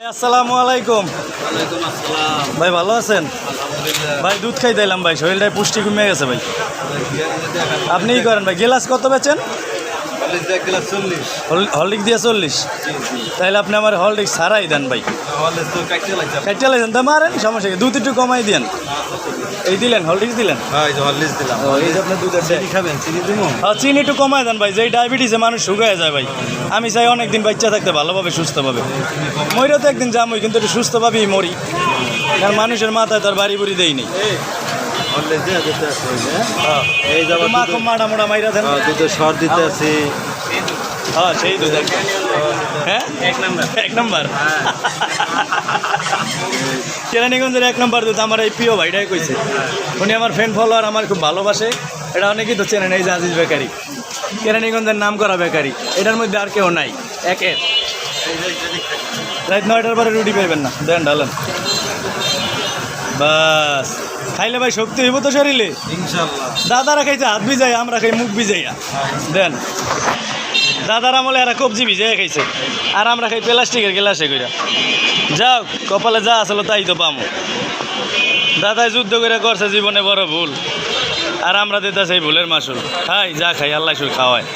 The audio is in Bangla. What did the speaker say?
আসসালামু আলাইকুম। ভাই ভালো আছেন? ভাই দুধ খাই দিলাম ভাই শরীরটাই পুষ্টি কমে গেছে ভাই। আপনি কি করেন ভাই গেলাস কত বেচেন? হলডিক দিয়ে চল্লিশ। তাহলে আপনি আমার হলডিক সারাই দেন ভাই। কাইটা লাগছেন তো মারেন সমস্যা কি? দুধ একটু কমাই দেন। এই দিলেন হলডিক্স দিলেন? হ্যাঁ এই হরলিক্স দিলাম। এই যে আপনার দুধের চিনি খাবেন চিনি দিব? হ্যাঁ চিনি একটু কমাই দেন ভাই যেই ডায়াবেটিসে মানুষ শুকায় যায় ভাই। আমি চাই অনেকদিন বাচ্চা থাকতে ভালোভাবে সুস্থভাবে। মরিও তো একদিন যামই কিন্তু একটু সুস্থভাবেই মরি। কারণ মানুষের মাথায় তার বাড়ি বুড়ি দেই নেই হরলিক্স দিয়ে দিতে আছে এই যে, হ্যাঁ। এই যাবার মাখন মাটা মোটা মাইরা দেন। দুধের সর দিতে আছে হ্যাঁ সেই দুধ হ্যাঁ? এক নম্বর। এক নম্বর? কেরানীগঞ্জের এক নম্বর দুধ আমার এই প্রিয় ভাইটাই কইছে। উনি আমার ফ্রেন্ড ফলোয়ার আমার খুব ভালোবাসে। এটা অনেকেই তো চেনেন এই যে আজিজ বেকারি। কেরানীগঞ্জের নাম করা বেকারি। এটার মধ্যে আর কেউ নাই। একের রাত নয়টার পরে রুটি পাইবেন না। দেন ডালেন বাস। খাইলে ভাই শক্তি হইব তো শরীরে। দাদারা খাইছে হাত ভিজাই আমরা খাই মুখ ভিজাইয়া। দেন। দাদার আমলে এরা কবজি ভিজাই খাইছে। আর আমরা খাই প্লাস্টিকের গ্লাসে কইরা। যাও কপালে যা আসলে তাই তো পামো। দাদাই যুদ্ধ করে করছে জীবনে বড় ভুল। আর আমরা দিতে সেই ভুলের মাসুল। খাই যা খাই আল্লাহ সুর খাওয়ায়।